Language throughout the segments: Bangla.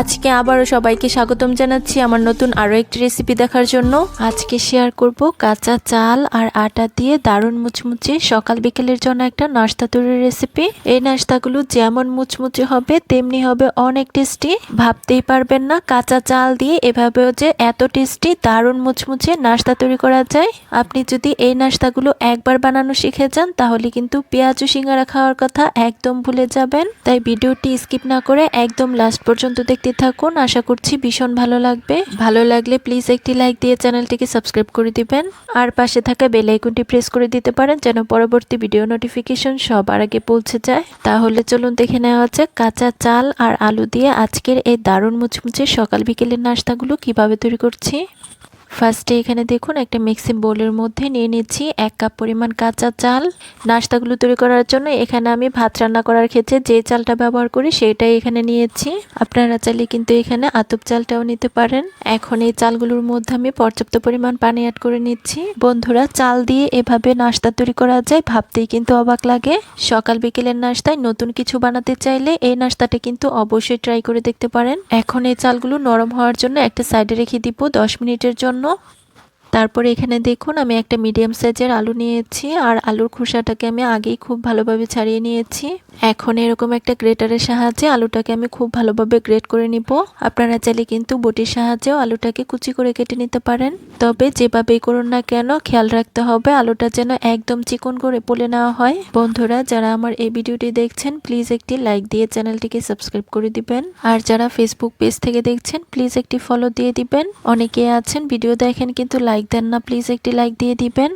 আজকে আবারও সবাইকে স্বাগতম জানাচ্ছি আমার নতুন আরও একটি রেসিপি দেখার জন্য। আজকে শেয়ার করব কাঁচা চাল আর আটা দিয়ে দারুণ মুচমুচে সকাল বিকেলের জন্য একটা নাস্তা তৈরির রেসিপি এই নাস্তাগুলো যেমন মুচমুচে হবে, তেমনি হবে অনেক টেস্টি ভাবতেই পারবেন না কাঁচা চাল দিয়ে এভাবেও যে এত টেস্টি দারুণ মুচমুচে নাস্তা তৈরি করা যায়। আপনি যদি এই নাস্তাগুলো একবার বানানো শিখে যান, তাহলে কিন্তু পেঁয়াজ সিঙ্গারা খাওয়ার কথা একদম ভুলে যাবেন। তাই ভিডিওটি স্কিপ না করে একদম লাস্ট পর্যন্ত দেখতে থাকুন। আশা করছি ভীষণ ভালো লাগবে। ভালো লাগলে প্লিজ একটি লাইক দিয়ে চ্যানেলটিকে সাবস্ক্রাইব করে দিবেন। আর পাশে থাকা বেল আইকনটি প্রেস করে দিতে পারেন যেন পরবর্তী ভিডিও নোটিফিকেশন সবার আগে পৌঁছে যায়। তাহলে চলুন দেখে নেওয়া যাক কাঁচা চাল আর আলু দিয়ে আজকের এই দারুণ মুচমুচে সকাল বিকেলের নাস্তাগুলো কীভাবে তৈরি করছি। ফার্স্টে এখানে দেখুন, একটা মিক্সিং বোলের মধ্যে নিয়ে নিচ্ছি এক কাপ পরিমাণ কাঁচা চাল। নাস্তাগুলো তৈরি করার জন্য এখানে আমি ভাত রান্না করার ক্ষেত্রে যে চালটা ব্যবহার করি সেটাই এখানে নিয়েছি। আপনারা চাইলে কিন্তু এখানে আতপ চালটাও নিতে পারেন। এখন এই চালগুলোর মধ্যে আমি পর্যাপ্ত পরিমাণ পানি অ্যাড করে নিচ্ছি। বন্ধুরা, চাল দিয়ে এভাবে নাস্তা তৈরি করা যায় ভাবতেই কিন্তু অবাক লাগে। সকাল বিকেলের নাস্তায় নতুন কিছু বানাতে চাইলে এই নাস্তাটা কিন্তু অবশ্যই ট্রাই করে দেখতে পারেন। এখন এই চালগুলো নরম হওয়ার জন্য একটা সাইডে রেখে দিব দশ মিনিটের জন্য। ¿no? তারপরে এখানে দেখুন, আমি একটা মিডিয়াম সাইজের আলু নিয়েছি আর আলুর খোসাটাকে আমি আগেই খুব ভালোভাবে ছাড়িয়ে নিয়েছি। এখন এরকম একটা গ্রেটারের সাহায্যে আলুটাকে আমি খুব ভালোভাবে গ্রেট করে নিব। আপনারা চাইলে কিন্তু বটির সাহায্যেও আলুটাকে কুচি করে কেটে নিতে পারেন। তবে যেভাবেই করুন না কেন, খেয়াল রাখতে হবে আলুটা যেন একদম চিকন করে পলে নেওয়া হয়। বন্ধুরা, যারা আমার এই ভিডিওটি দেখছেন প্লিজ একটি লাইক দিয়ে চ্যানেলটিকে সাবস্ক্রাইব করে দিবেন। আর যারা ফেসবুক পেজ থেকে দেখছেন প্লিজ একটি ফলো দিয়ে দিবেন। অনেকে আছেন ভিডিও দেখেন, কিন্তু লাইক দেন না প্লিজ একটি লাইক দিয়ে দিবেন।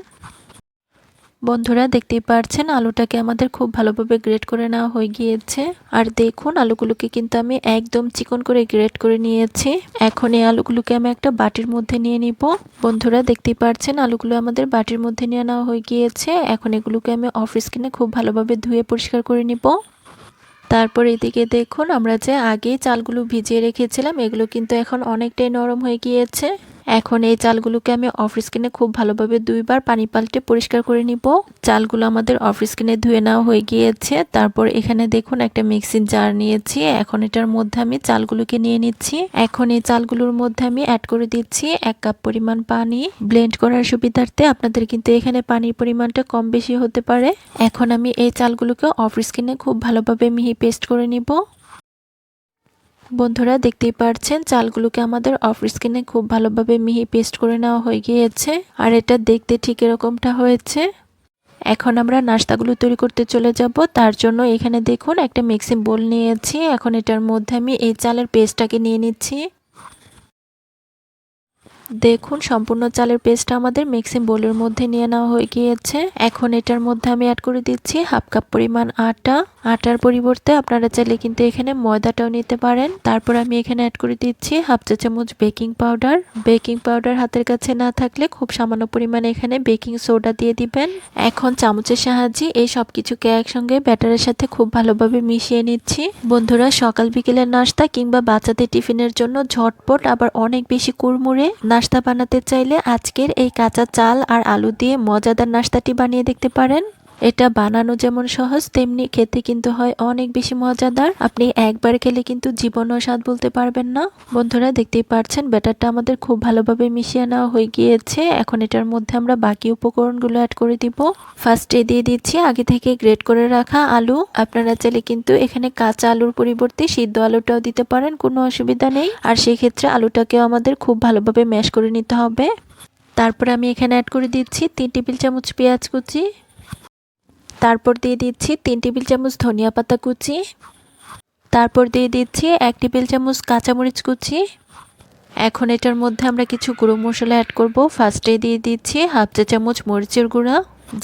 বন্ধুরা, দেখতেই পারছেন, আলুটাকে আমাদের খুব ভালোভাবে গ্রেট করে নেওয়া হয়ে গিয়েছে। আর দেখুন, আলুগুলোকে কিন্তু আমি একদম চিকন করে গ্রেট করে নিয়েছি। এখন এই আলুগুলোকে আমি একটা বাটির মধ্যে নিয়ে নিব। বন্ধুরা, দেখতেই পারছেন, আলুগুলো আমাদের বাটির মধ্যে নিয়ে নেওয়া হয়ে গিয়েছে। এখন এগুলোকে আমি অফিস কিনে খুব ভালোভাবে ধুয়ে পরিষ্কার করে নিব। তারপর এদিকে দেখুন, আমরা যে আগে চালগুলো ভিজিয়ে রেখেছিলাম, এগুলো কিন্তু এখন অনেকটাই নরম হয়ে গিয়েছে। এখন এই চালগুলোকে আমি অফিস কিনে খুব ভালোভাবে দুইবার পানি পাল্টে পরিষ্কার করে নিব। চালগুলো আমাদের অফিস কিনে ধুয়ে নেওয়া হয়ে গিয়েছে। তারপর এখানে দেখুন একটা মিক্সিং জার নিয়েছি। এখন এটার মধ্যে আমি চালগুলোকে নিয়ে নিচ্ছি। এখন এই চালগুলোর মধ্যে আমি অ্যাড করে দিচ্ছি এক কাপ পরিমাণ পানি। ব্লেন্ড করার সুবিধার্থে আপনাদের কিন্তু এখানে পানির পরিমাণটা কম বেশি হতে পারে। এখন আমি এই চালগুলোকে অফিস কিনে খুব ভালোভাবে মিহি পেস্ট করে নিব। বন্ধুরা দেখতেই পারছেন, চালগুলোকে আমাদের অফ স্কিনে খুব ভালোভাবে মিহি পেস্ট করে নেওয়া হয়ে গিয়েছে। আর এটা দেখতে ঠিক এরকমটা হয়েছে। এখন আমরা নাস্তাগুলো তৈরি করতে চলে যাব। তার জন্য এখানে দেখুন, একটা মিক্সিং বোল নিয়েছি। এখন এটার মধ্যে আমি এই চালের পেস্টটাকে নিয়ে নিচ্ছি। দেখুন, সম্পূর্ণ চালের পেস্টটা আমাদের মিক্সিং বোলের মধ্যে নিয়ে নেওয়া হয়ে গিয়েছে। এখন এটার মধ্যে আমি অ্যাড করে দিচ্ছি হাফ কাপ পরিমাণ আটা। আটার পরিবর্তে আপনারা চাইলে কিন্তু এখানে ময়দাটাও নিতে পারেন। তারপর আমি এখানে অ্যাড করে দিচ্ছি হাফ চা চামচ বেকিং পাউডার বেকিং পাউডার হাতের কাছে না থাকলে খুব সামান্য পরিমাণে এখানে বেকিং সোডা দিয়ে দিবেন। এখন চামচের সাহায্যে এই সব কিছুকে একসঙ্গে ব্যাটারের সাথে খুব ভালোভাবে মিশিয়ে নিচ্ছি। বন্ধুরা, সকাল বিকেলের নাস্তা কিংবা বাচ্চাদের টিফিনের জন্য ঝটপট, আবার অনেক বেশি কুড়মুড়ে। নাস্তা বানাতে চাইলে আজকের এই কাঁচা চাল আর আলু দিয়ে মজাদার নাস্তাটি বানিয়ে দেখতে পারেন। এটা বানানো যেমন সহজ, তেমনি খেতে কিন্তু হয় অনেক বেশি মজাদার। আপনি একবার খেলে কিন্তু জীবনও স্বাদ বলতে পারবেন না। বন্ধুরা, দেখতেই পারছেন, ব্যাটারটা আমাদের খুব ভালোভাবে মিশিয়ে নেওয়া হয়ে গিয়েছে। এখন এটার মধ্যে আমরা বাকি উপকরণগুলো অ্যাড করে দিব। ফার্স্টে দিয়ে দিচ্ছি আগে থেকে গ্রেট করে রাখা আলু। আপনারা চাইলে কিন্তু এখানে কাঁচা আলুর পরিবর্তে সিদ্ধ আলুটাও দিতে পারেন, কোনো অসুবিধা নেই। আর সেই ক্ষেত্রে আলুটাকেও আমাদের খুব ভালোভাবে ম্যাশ করে নিতে হবে। তারপরে আমি এখানে অ্যাড করে দিচ্ছি তিন টেবিল চামচ পেঁয়াজ কুচি। তারপর দিয়ে দিচ্ছি তিন টেবিল চামচ ধনিয়া পাতা কুচি। তারপর দিয়ে দিচ্ছি এক টেবিল চামচ কাঁচামরিচ কুচি। এখন এটার মধ্যে আমরা কিছু গুঁড়ো মশলা অ্যাড করব। ফার্স্টে দিয়ে দিচ্ছি হাফ চা চামচ মরিচের গুঁড়া।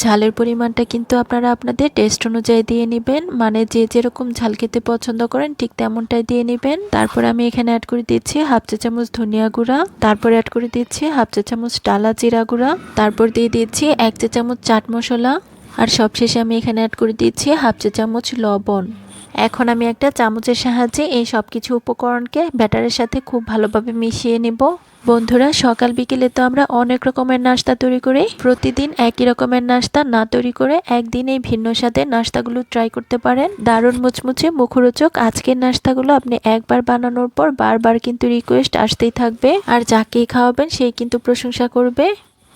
ঝালের পরিমাণটা কিন্তু আপনারা আপনাদের টেস্ট অনুযায়ী দিয়ে নেবেন। মানে যে যেরকম ঝাল খেতে পছন্দ করেন, ঠিক তেমনটাই দিয়ে নেবেন। তারপর আমি এখানে অ্যাড করে দিচ্ছি হাফ চা চামচ ধনিয়া গুঁড়া। তারপর অ্যাড করে দিচ্ছি হাফ চা চামচ ডালা জিরা গুঁড়া। তারপর দিয়ে দিচ্ছি এক চা চামচ চাট মশলা। আর সবশেষে আমি এখানে অ্যাড করে দিচ্ছি হাফ চা চামচ লবণ। এখন আমি একটা চামচের সাহায্যে এই সব কিছু উপকরণকে ব্যাটারের সাথে খুব ভালোভাবে মিশিয়ে নেব। বন্ধুরা, সকাল বিকেলে তো আমরা অনেক রকমের নাস্তা তৈরি করি, প্রতিদিন একই রকমের নাস্তা না তৈরি করে একদিন এই ভিন্ন স্বাদের নাস্তাগুলো ট্রাই করতে পারেন। দারুণ মুচমুচে মুখরোচক আজকের নাস্তাগুলো আপনি একবার বানানোর পর বারবার কিন্তু রিকোয়েস্ট আসতেই থাকবে। আর যাকেই খাওয়াবেন সেই কিন্তু প্রশংসা করবে।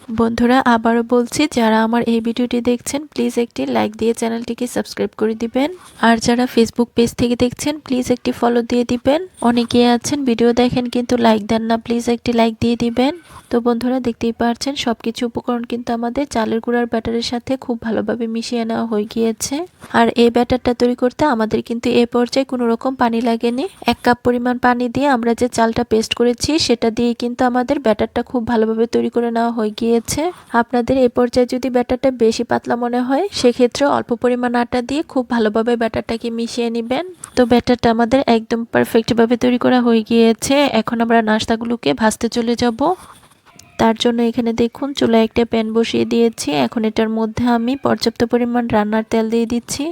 বন্ধুরা, আবারও বলছি, যারা আমার এই ভিডিওটি দেখছেন প্লিজ একটি লাইক দিয়ে চ্যানেলটিকে সাবস্ক্রাইব করে দিবেন। আর যারা ফেসবুক পেজ থেকে দেখছেন প্লিজ একটি ফলো দিয়ে দিবেন। অনেকে আছেন, ভিডিও দেখেন, কিন্তু লাইক দেন না প্লিজ একটি লাইক দিয়ে দিবেন। তো বন্ধুরা, দেখতেই পাচ্ছেন সবকিছু উপকরণ কিন্তু আমাদের চালের গুঁড়ার ব্যাটারের সাথে খুব ভালোভাবে মিশিয়ে নেওয়া হয়ে গিয়েছে। আর এই ব্যাটারটা তৈরি করতে আমাদের কিন্তু এ পর্যায়ে কোনো রকম পানি লাগেনি। এক কাপ পরিমাণ পানি দিয়ে আমরা যে চালটা পেস্ট করেছি, সেটা দিয়ে কিন্তু আমাদের ব্যাটারটা খুব ভালোভাবে তৈরি করে নেওয়া হয়ে গিয়েছে। আপনাদের এ পর্যায়ে যদি ব্যাটারটা বেশি পাতলা মনে হয় সেক্ষেত্রে অল্প পরিমাণ আটা দিয়ে খুব ভালোভাবে ব্যাটারটাকে মিশিয়ে নেবেন। তো ব্যাটারটা আমাদের একদম পারফেক্টভাবে তৈরি করা হয়ে গিয়েছে। এখন আমরা নাস্তাগুলোকে ভাজতে চলে যাব। তার জন্য এখানে দেখুন, চুলায় একটা প্যান বসিয়ে দিয়েছি। এখন এটার মধ্যে আমি পর্যাপ্ত পরিমাণ রান্নার তেল দিয়ে দিচ্ছি।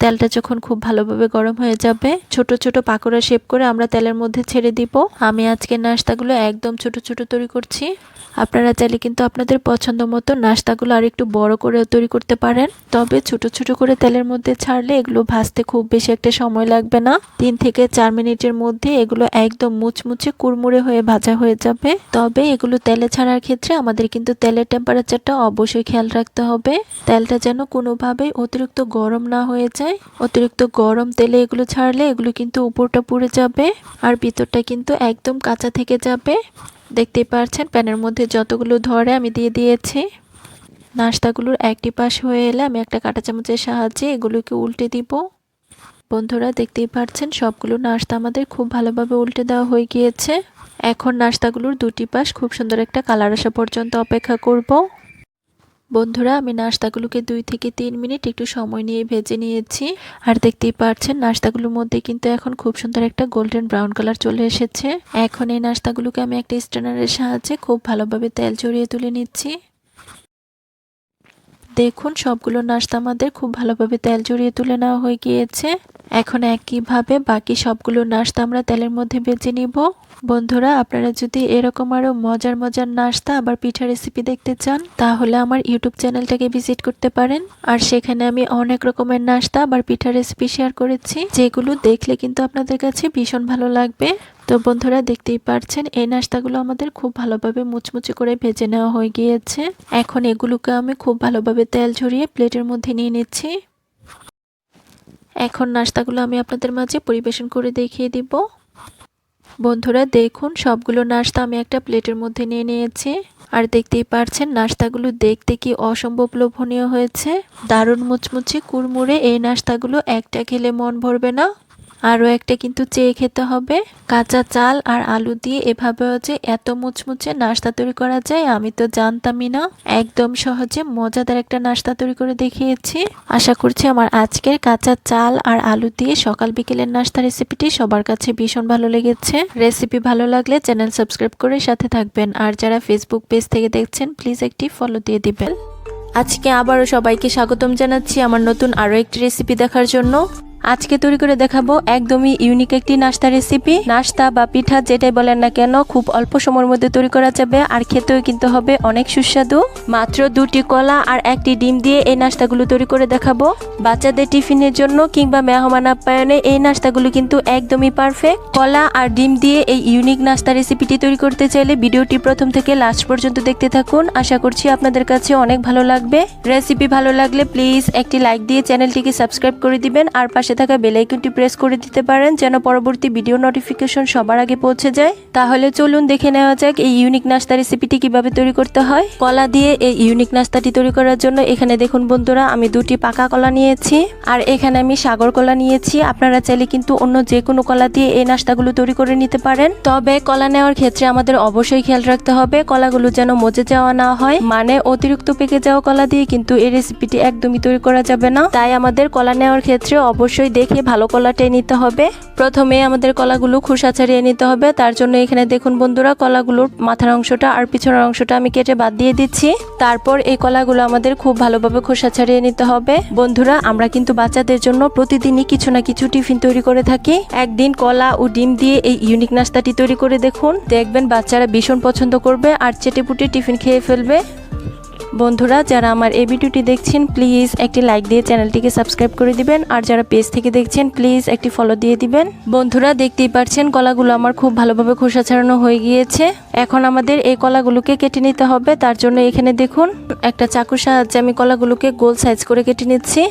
তেলটা যখন খুব ভালোভাবে গরম হয়ে যাবে, ছোট ছোট পাকোড়া শেপ করে আমরা তেলের মধ্যে ছেড়ে দিব। আমি আজকে নাস্তাগুলো একদম ছোট ছোট তৈরি করছি। আপনারা চাইলে কিন্তু আপনাদের পছন্দ মতো নাস্তাগুলো আর একটু বড় করে তৈরি করতে পারেন। তবে ছোট ছোট করে তেলের মধ্যে ছাড়লে এগুলো ভাজতে খুব বেশি একটা সময় লাগবে না। তিন থেকে চার মিনিটের মধ্যে এগুলো একদম মুচমুচে কুড়মুড়ে হয়ে ভাজা হয়ে যাবে। তবে এগুলো তেলে ছাড়ার ক্ষেত্রে আমাদের কিন্তু তেলের টেম্পারেচারটা অবশ্যই খেয়াল রাখতে হবে। তেলটা যেন কোনোভাবেই অতিরিক্ত গরম না হয়ে যায়। অতিরিক্ত গরম তেলে এগুলো ছাড়লে এগুলো কিন্তু উপরটা পুড়ে যাবে আর ভিতরটা কিন্তু একদম কাঁচা থেকে যাবে। দেখতেই পাচ্ছেন প্যানের মধ্যে যতগুলো ধরে আমি দিয়ে দিয়েছি। নাস্তাগুলোর একটি পাশ হয়ে এলে আমি একটা কাঁটা চামচের সাহায্যে এগুলোকে উল্টে দিব। বন্ধুরা, দেখতেই পাচ্ছেন সবগুলো নাস্তা আমাদের খুব ভালোভাবে উল্টে দেওয়া হয়ে গিয়েছে। এখন নাস্তাগুলোর দুটি পাশ খুব সুন্দর একটা কালার আসা পর্যন্ত অপেক্ষা করব। বন্ধুরা, আমি নাস্তাগুলোকে দুই থেকে তিন মিনিট একটু সময় নিয়ে ভেজে নিয়েছি। আর দেখতেই পাচ্ছেন নাস্তাগুলোর মধ্যে কিন্তু এখন খুব সুন্দর একটা গোল্ডেন ব্রাউন কালার চলে এসেছে। এখন এই নাস্তাগুলোকে আমি একটা স্ট্যান্ডারের সাহায্যে খুব ভালোভাবে তেল চড়িয়ে তুলে নিচ্ছি। দেখুন, সবগুলো নাস্তা আমাদের খুব ভালোভাবে তেল জড়িয়ে তুলে নেওয়া হয়ে গিয়েছে। এখন একইভাবে বাকি সবগুলো নাস্তা আমরা তেলের মধ্যে বেজে নিব। বন্ধুরা, আপনারা যদি এরকম আরও মজার মজার নাস্তা আবার পিঠা রেসিপি দেখতে চান, তাহলে আমার ইউটিউব চ্যানেলটাকে ভিজিট করতে পারেন। আর সেখানে আমি অনেক রকমের নাস্তা আবার পিঠা রেসিপি শেয়ার করেছি, যেগুলো দেখলে কিন্তু আপনাদের কাছে ভীষণ ভালো লাগবে। তো বন্ধুরা, দেখতেই পারছেন, এই নাস্তাগুলো আমাদের খুব ভালোভাবে মুচমুচে করে ভেজে নেওয়া হয়ে গিয়েছে। এখন এগুলোকে আমি খুব ভালোভাবে তেল ঝরিয়ে প্লেটের মধ্যে নিয়ে নিচ্ছি। এখন নাস্তাগুলো আমি আপনাদের মাঝে পরিবেশন করে দেখিয়ে দিব। বন্ধুরা, দেখুন, সবগুলো নাস্তা আমি একটা প্লেটের মধ্যে নিয়ে নিয়েছি। আর দেখতেই পারছেন, নাস্তাগুলো দেখতে কি অসম্ভব লোভনীয় হয়েছে। দারুণ মুচমুচে কুড়মুড়ে এই নাস্তাগুলো একটা খেলে মন ভরবে না। আরও একটা কিন্তু চেয়ে খেতে হবে। কাঁচা চাল আর আলু দিয়ে এভাবেও যে এত মুচমুচে নাস্তা তৈরি করা যায়, আমি তো জানতামই না। একদম সহজে মজাদার একটা নাস্তা তৈরি করে দেখিয়েছি। আশা করছি আমার আজকের কাঁচা চাল আর আলু দিয়ে সকাল বিকেলের নাস্তা রেসিপিটি সবার কাছে ভীষণ ভালো লেগেছে। রেসিপি ভালো লাগলে চ্যানেল সাবস্ক্রাইব করে সাথে থাকবেন। আর যারা ফেসবুক পেজ থেকে দেখছেন প্লিজ একটি ফলো দিয়ে দিবেন। আজকে আবারও সবাইকে স্বাগতম জানাচ্ছি আমার নতুন আরও একটি রেসিপি দেখার জন্য। আজকে তৈরি করে দেখাবো একদমই ইউনিক একটি নাস্তা রেসিপি নাস্তা বা পিঠা যেটাই বলেন না কেন, খুব অল্প সময়ের মধ্যে তৈরি করা যাবে আর খেতেও কিন্তু হবে অনেক সুস্বাদু। মাত্র দুটি কলা আর একটি ডিম দিয়ে এই নাস্তাগুলো তৈরি করে দেখাবো। বাচ্চাদের টিফিনের জন্য কিংবা মেহমান আপ্যায়নে এই নাস্তাগুলো কিন্তু একদমই পারফেক্ট কলা আর ডিম দিয়ে এই ইউনিক নাস্তা রেসিপিটি তৈরি করতে চাইলে ভিডিওটি প্রথম থেকে লাস্ট পর্যন্ত দেখতে থাকুন। আশা করছি আপনাদের কাছে অনেক ভালো লাগবে। রেসিপি ভালো লাগলে প্লিজ একটি লাইক দিয়ে চ্যানেলটিকে সাবস্ক্রাইব করে দিবেন আর পাশে থাকা বেল আইকনটি প্রেস করে দিতে পারেন যেন পরবর্তী ভিডিও নোটিফিকেশন সবার আগে পৌঁছে যায়। তাহলে চলুন দেখে নেওয়া যাক এই ইউনিক নাস্তা রেসিপিটি কীভাবে তৈরি করতে হয়। কলা দিয়ে এই ইউনিক নাস্তাটি তৈরি করার জন্য এখানে দেখুন বন্ধুরা, আমি দুটি পাকা কলা নিয়েছি আর এখানে আমি সাগর কলা নিয়েছি। আপনারা চাইলে কিন্তু অন্য যে কোনো কলা দিয়ে এই নাস্তাগুলো তৈরি করে নিতে পারেন। তবে কলা নেওয়ার ক্ষেত্রে আমাদের অবশ্যই খেয়াল রাখতে হবে, কলাগুলো যেন মজে যাওয়া না হয়। মানে অতিরিক্ত পেকে যাওয়া কলা দিয়ে কিন্তু এই রেসিপিটি একদমই তৈরি করা যাবে না। তাই আমাদের কলা নেওয়ার ক্ষেত্রে অবশ্যই অবশ্যই দেখে ভালো কলাটাই নিতে হবে। প্রথমে আমাদের কলাগুলো খোসা ছাড়িয়ে নিতে হবে। তার জন্য এখানে দেখুন বন্ধুরা, কলাগুলোর মাথার অংশটা আর পিছনের অংশটা আমি কেটে বাদ দিয়ে দিচ্ছি। তারপর এই কলাগুলো আমাদের খুব ভালোভাবে খোসা ছাড়িয়ে নিতে হবে। বন্ধুরা, আমরা কিন্তু বাচ্চাদের জন্য প্রতিদিনই কিছু না কিছু টিফিন তৈরি করে থাকি। একদিন কলা ও ডিম দিয়ে এই ইউনিক নাস্তাটি তৈরি করে দেখুন। দেখবেন বাচ্চারা ভীষণ পছন্দ করবে আর চেটেপুটে টিফিন খেয়ে ফেলবে। বন্ধুরা, যারা আমার এই ভিডিওটি দেখছেন প্লিজ একটি লাইক দিয়ে চ্যানেলটিকে সাবস্ক্রাইব করে দিবেন। আর যারা পেজ থেকে দেখছেন প্লিজ একটি ফলো দিয়ে দিবেন। বন্ধুরা, দেখতেই পাচ্ছেন, কলাগুলো আমার খুব ভালোভাবে খোসা ছাড়ানো হয়ে গিয়েছে। এখন আমাদের এই কলাগুলোকে কেটে নিতে হবে। তার জন্য এখানে দেখুন, একটা চাকুর সাহায্যে আমি কলাগুলোকে গোল সাইজ করে কেটে নিচ্ছি।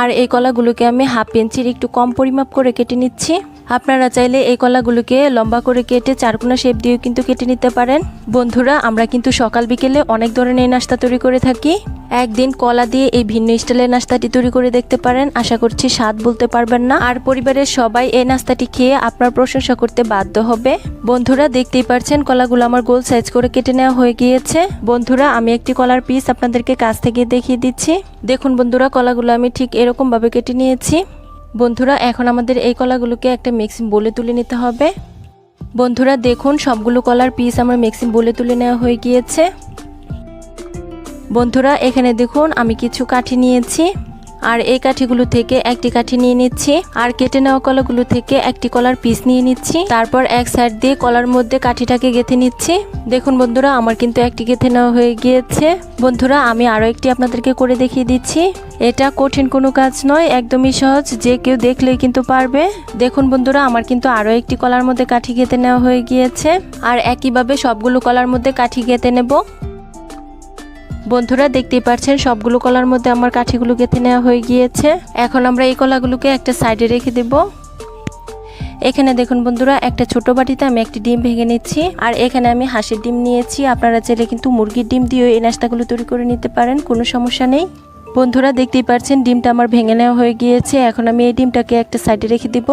আর এই কলাগুলোকে আমি হাফ ইঞ্চির একটু কম পরিমাপ করে কেটে নিচ্ছি। আপনারা চাইলে এই কলাগুলোকে লম্বা করে কেটে চারকোনা শেপ দিয়েও কিন্তু কেটে নিতে পারেন। বন্ধুরা, আমরা কিন্তু সকাল বিকেলে অনেক ধরনের নাস্তা তৈরি করে থাকি। একদিন কলা দিয়ে এই ভিন্ন স্টাইলের নাস্তাটি তৈরি করে দেখতে পারেন। আশা করছি স্বাদ বলতে পারবেন না। আর পরিবারের সবাই এই নাস্তাটি খেয়ে আপনার প্রশংসা করতে বাধ্য হবে। বন্ধুরা, দেখতেই পারছেন কলাগুলো আমার গোল সাইজ করে কেটে নেওয়া হয়ে গিয়েছে। বন্ধুরা, আমি একটি কলার পিস আপনাদেরকে কাছ থেকে দেখিয়ে দিচ্ছি। দেখুন বন্ধুরা, কলাগুলো আমি ঠিক এরকম ভাবে কেটে নিয়েছি। বন্ধুরা, এখন আমাদের এই কলাগুলোকে একটা মিক্সিং বলে তুলে নিতে হবে। বন্ধুরা, দেখুন, সবগুলো কলার পিস আমার মিক্সিং বলে তুলে নেওয়া হয়ে গিয়েছে। বন্ধুরা, এখানে দেখুন, আমি কিছু কাঠি নিয়েছি। আর এই কাঠিগুলো থেকে একটি কাঠি নিয়ে নিচ্ছি, আর কেটে নেওয়া কলাগুলো থেকে একটি কলার পিস নিয়ে নিচ্ছি। তারপর এক সাইড দিয়ে কলার মধ্যে কাঠিটাকে গেঁথে নিচ্ছি। দেখুন বন্ধুরা, আমার কিন্তু একটি গেঁথে নেওয়া হয়ে গিয়েছে। বন্ধুরা, আমি আরও একটি আপনাদেরকে করে দেখিয়ে দিচ্ছি। এটা কঠিন কোনো কাজ নয়, একদমই সহজ। যে কেউ দেখলেই কিন্তু পারবে। দেখুন বন্ধুরা, আমার কিন্তু আরও একটি কলার মধ্যে কাঠি গেঁথে নেওয়া হয়ে গিয়েছে। আর একইভাবে সবগুলো কলার মধ্যে কাঠি গেঁথে নেব। বন্ধুরা দেখতেই পাচ্ছেন সবগুলো কলার মধ্যে আমার কাঠিগুলো গেঁথে নেওয়া হয়ে গিয়েছে। এখন আমরা এই কলাগুলোকে একটা সাইডে রেখে দেব। এখানে দেখুন বন্ধুরা, একটা ছোট বাটিতে আমি একটি ডিম ভেঙে নিচ্ছি। আর এখানে আমি হাঁসের ডিম নিয়েছি। আপনারা চাইলে কিন্তু মুরগির ডিম দিয়েও এই নাস্তাগুলো তৈরি করে নিতে পারেন, কোনো সমস্যা নেই। বন্ধুরা দেখতেই পাচ্ছেন ডিমটা আমার ভেঙে নেওয়া হয়ে গিয়েছে। এখন আমি এই ডিমটাকে একটা সাইডে রেখে দিব।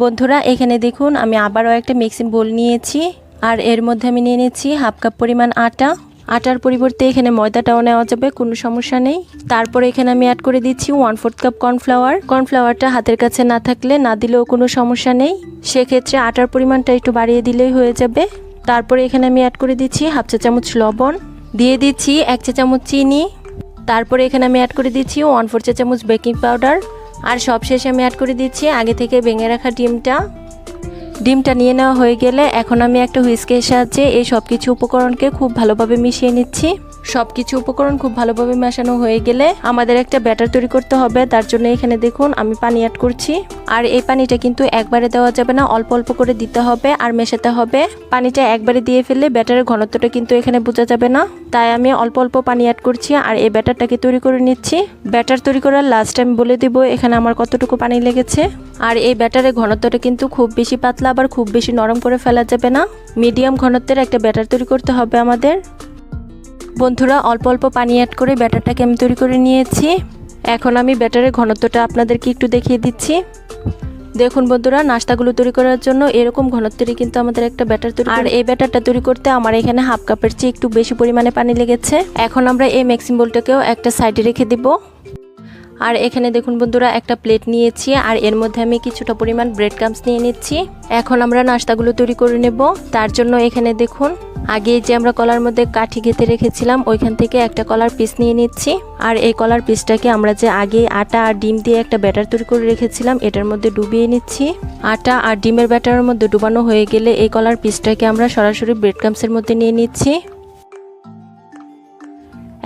বন্ধুরা, এখানে দেখুন, আমি আবারও একটা মিক্সিং বোল নিয়েছি। আর এর মধ্যে আমি নিয়ে নিচ্ছি হাফ কাপ পরিমাণ আটা। আটার পরিবর্তে এখানে ময়দাটাও নেওয়া যাবে, কোনো সমস্যা নেই। তারপর এখানে আমি অ্যাড করে দিচ্ছি ওয়ান ফোর্থ কাপ কর্নফ্লাওয়ার কর্নফ্লাওয়ারটা হাতের কাছে না থাকলে না দিলেও কোনো সমস্যা নেই। সেক্ষেত্রে আটার পরিমাণটা একটু বাড়িয়ে দিলেই হয়ে যাবে। তারপরে এখানে আমি অ্যাড করে দিচ্ছি হাফ চা চামচ লবণ। দিয়ে দিচ্ছি এক চা চামচ চিনি। তারপরে এখানে আমি অ্যাড করে দিচ্ছি ওয়ান ফোর চা চামচ বেকিং পাউডার আর সবশেষে আমি অ্যাড করে দিচ্ছি আগে থেকে ভেঙে রাখা ডিমটা। ডিমটা নিয়ে নেওয়া হয়ে গেলে এখন আমি একটা হুইস্কের সাহায্যে এই সব কিছু উপকরণকে খুব ভালোভাবে মিশিয়ে নিচ্ছি। সব কিছু উপকরণ খুব ভালোভাবে মেশানো হয়ে গেলে আমাদের একটা ব্যাটার তৈরি করতে হবে। তার জন্য এখানে দেখুন, আমি পানি অ্যাড করছি। আর এই পানিটা কিন্তু একবারে দেওয়া যাবে না, অল্প অল্প করে দিতে হবে আর মেশাতে হবে। পানিটা একবারে দিয়ে ফেললে ব্যাটারের ঘনত্বটা কিন্তু এখানে বোঝা যাবে না। তাই আমি অল্প অল্প পানি অ্যাড করছি আর এই ব্যাটারটাকে তৈরি করে নিচ্ছি। ব্যাটার তৈরি করার লাস্ট আমি বলে দিব, এখানে আমার কতটুকু পানি লেগেছে। আর এই ব্যাটারের ঘনত্বটা কিন্তু খুব বেশি পাতলা আবার খুব বেশি নরম করে ফেলা যাবে না। মিডিয়াম ঘনত্বের একটা ব্যাটার তৈরি করতে হবে আমাদের। বন্ধুরা অল্প অল্প পানি অ্যাড করে ব্যাটারটাকে আমি তৈরি করে নিয়েছি। এখন আমি ব্যাটারের ঘনত্বটা আপনাদেরকে একটু দেখিয়ে দিচ্ছি। দেখুন বন্ধুরা নাস্তাগুলো তৈরি করার জন্য এরকম ঘনত্বেরই কিন্তু আমাদের একটা ব্যাটার তৈরি আর এই ব্যাটারটা তৈরি করতে আমার এখানে হাফ কাপের চেয়ে একটু বেশি পরিমাণে পানি লেগেছে। এখন আমরা এই ম্যাক্সিম বোলটাকেও একটা সাইডে রেখে দিব। আর এখানে দেখুন বন্ধুরা, একটা প্লেট নিয়েছি আর এর মধ্যে আমি কিছুটা পরিমাণ ব্রেড ক্রামস নিয়ে নিচ্ছি। এখন আমরা নাস্তাগুলো তৈরি করে নেব। তার জন্য এখানে দেখুন, আগে যে আমরা কলার মধ্যে কাঠি গেঁথে রেখেছিলাম, ওইখান থেকে একটা কলার পিস নিয়ে নিচ্ছি। আর এই কলার পিসটাকে আমরা যে আগে আটা আর ডিম দিয়ে একটা ব্যাটার তৈরি করে রেখেছিলাম, এটার মধ্যে ডুবিয়ে নিচ্ছি। আটা আর ডিমের ব্যাটারের মধ্যে ডুবানো হয়ে গেলে এই কলার পিসটাকে আমরা সরাসরি ব্রেড ক্রামসের মধ্যে নিয়ে নিচ্ছি।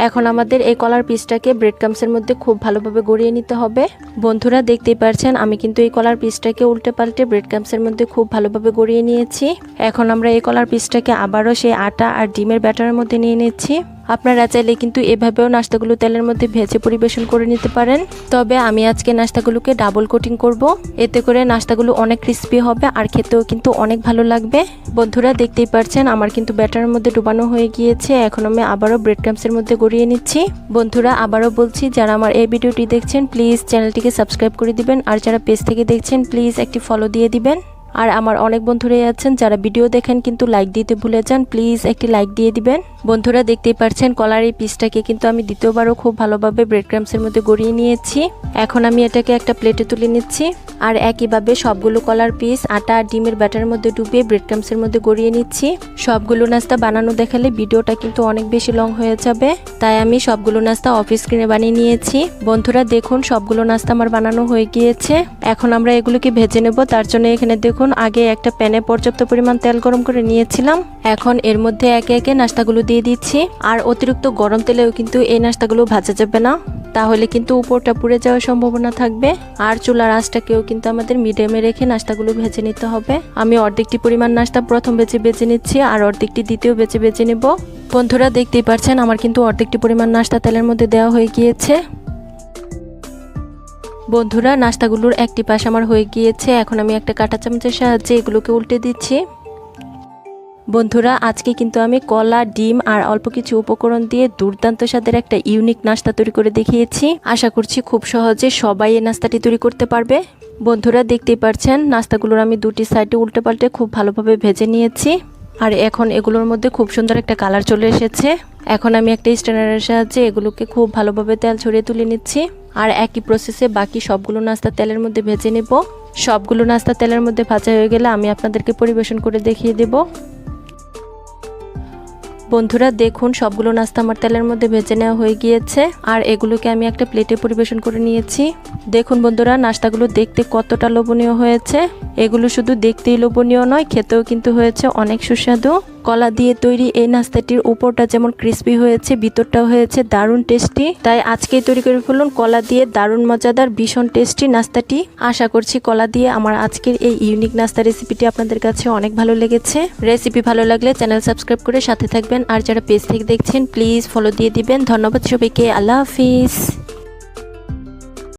এখন আমাদের এই কলার পিসটাকে ব্রেড ক্রামসের মধ্যে খুব ভালোভাবে গড়িয়ে নিতে হবে। বন্ধুরা, দেখতেই পারছেন, আমি কিন্তু এই কলার পিসটাকে উল্টে পাল্টে ব্রেড ক্রামসের মধ্যে খুব ভালোভাবে গড়িয়ে নিয়েছি। এখন আমরা এই কলার পিসটাকে আবারও সেই আটা আর ডিমের ব্যাটারের মধ্যে নিয়ে নিচ্ছি। আপনারা চাইলে কিন্তু এভাবেও নাস্তাগুলো তেলের মধ্যে ভেজে পরিবেশন করে নিতে পারেন। তবে আমি আজকে নাস্তাগুলোকে ডাবল কোটিং করব। এতে করে নাস্তাগুলো অনেক ক্রিস্পি হবে আর খেতেও কিন্তু অনেক ভালো লাগবে। বন্ধুরা, দেখতেই পারছেন আমার কিন্তু ব্যাটারের মধ্যে ডুবানো হয়ে গিয়েছে। এখন আমি আবারও ব্রেড ক্রামসের মধ্যে গড়িয়ে নিচ্ছি। বন্ধুরা, আবারও বলছি, যারা আমার এই ভিডিওটি দেখছেন প্লিজ চ্যানেলটিকে সাবস্ক্রাইব করে দিবেন। আর যারা পেজ থেকে দেখছেন প্লিজ একটি ফলো দিয়ে দিবেন। আর আমার অনেক বন্ধুরাই আছেন, যারা ভিডিও দেখেন কিন্তু লাইক দিতে ভুলে যান প্লিজ একটি লাইক দিয়ে দিবেন। বন্ধুরা দেখতেই পাচ্ছেন কলার এই পিসটাকে কিন্তু আমি দ্বিতীয়বারও খুব ভালোভাবে ব্রেড ক্রামসের মধ্যে গড়িয়ে নিয়েছি। এখন আমি এটাকে একটা প্লেটে তুলে নিচ্ছি আর একইভাবে সবগুলো কলার পিস আটা আর ডিমের ব্যাটার মধ্যে ডুবিয়ে ব্রেড ক্রামসের মধ্যে গড়িয়ে নিচ্ছি। সবগুলো নাস্তা বানানো দেখালে ভিডিওটা কিন্তু অনেক বেশি লং হয়ে যাবে, তাই আমি সবগুলো নাস্তা অফিস স্ক্রিনে বানিয়ে নিয়েছি। বন্ধুরা দেখুন, সবগুলো নাস্তা আমার বানানো হয়ে গিয়েছে। এখন আমরা এগুলোকে ভেজে নেব, তার জন্য এখানে দেখুন আগে একটা প্যানে পর্যাপ্ত পরিমাণ তেল গরম করে নিয়েছিলাম। এখন এর মধ্যে একে একে নাস্তাগুলো দিয়ে দিচ্ছি। আর অতিরিক্ত গরম তেলেও কিন্তু এই নাস্তাগুলো ভাজা যাবে না। তাহলে কিন্তু উপরটা পুড়ে যাওয়ার সম্ভাবনা থাকবে। আর চুলার আঁচটাকেও কিন্তু আমাদের মিডিয়ামে রেখে নাস্তাগুলো ভেজে নিতে হবে। আমি অর্ধেকটি পরিমাণ নাস্তা প্রথম বেজে বেজে নিচ্ছি আর অর্ধেকটি দ্বিতীয় বেজে বেজে নেব। বন্ধুরা, দেখতেই পারছেন, আমার কিন্তু অর্ধেকটি পরিমাণ নাস্তা তেলের মধ্যে দেওয়া হয়ে গিয়েছে। বন্ধুরা, নাস্তাগুলোর একটি পাশ আমার হয়ে গিয়েছে। এখন আমি একটা কাঁটা চামচের সাহায্যে এগুলোকে উল্টে দিচ্ছি। বন্ধুরা, আজকে কিন্তু আমি কলা, ডিম আর অল্প কিছু উপকরণ দিয়ে দুর্দান্ত স্বাদের একটা ইউনিক নাস্তা তৈরি করে দেখিয়েছি। আশা করছি খুব সহজে সবাই এই নাস্তাটি তৈরি করতে পারবে। বন্ধুরা, দেখতেই পারছেন, নাস্তাগুলোর আমি দুটি সাইডে উল্টে পাল্টে খুব ভালোভাবে ভেজে নিয়েছি। আর এখন এগুলোর মধ্যে খুব সুন্দর একটা কালার চলে এসেছে। এখন আমি একটা স্ট্যান্ডারের সাহায্যে এগুলোকে খুব ভালোভাবে তেল ছড়িয়ে তুলে নিচ্ছি। আর একই প্রসেসে বাকি সবগুলো নাস্তা তেলের মধ্যে ভেজে নেব। সবগুলো নাস্তা তেলের মধ্যে ভাজা হয়ে গেলে আমি আপনাদেরকে পরিবেশন করে দেখিয়ে দেবো। বন্ধুরা, দেখুন, সবগুলো নাস্তা আমার তেলের মধ্যে ভেজে নেওয়া হয়ে গিয়েছে। আর এগুলোকে আমি একটা প্লেটে পরিবেশন করে নিয়েছি। দেখুন বন্ধুরা, নাস্তাগুলো দেখতে কতটা লোভনীয় হয়েছে। এগুলো শুধু দেখতেই লোভনীয় নয়, খেতেও কিন্তু হয়েছে অনেক সুস্বাদু। কলা দিয়ে তৈরি এই নাস্তাটির উপরটা যেমন ক্রিস্পি হয়েছে, ভিতরটাও হয়েছে দারুণ টেস্টি তাই আজকেই তৈরি করে ফেলুন কলা দিয়ে দারুণ মজাদার, ভীষণ টেস্টি নাস্তাটি। আশা করছি কলা দিয়ে আমার আজকের এই ইউনিক নাস্তা রেসিপিটি আপনাদের কাছে অনেক ভালো লেগেছে। রেসিপি ভালো লাগলে চ্যানেল সাবস্ক্রাইব করে সাথে থাকবেন। আর যারা পেজ থেকে দেখছেন প্লিজ ফলো দিয়ে দিবেন। ধন্যবাদ সবাইকে। আল্লাহ হাফিজ।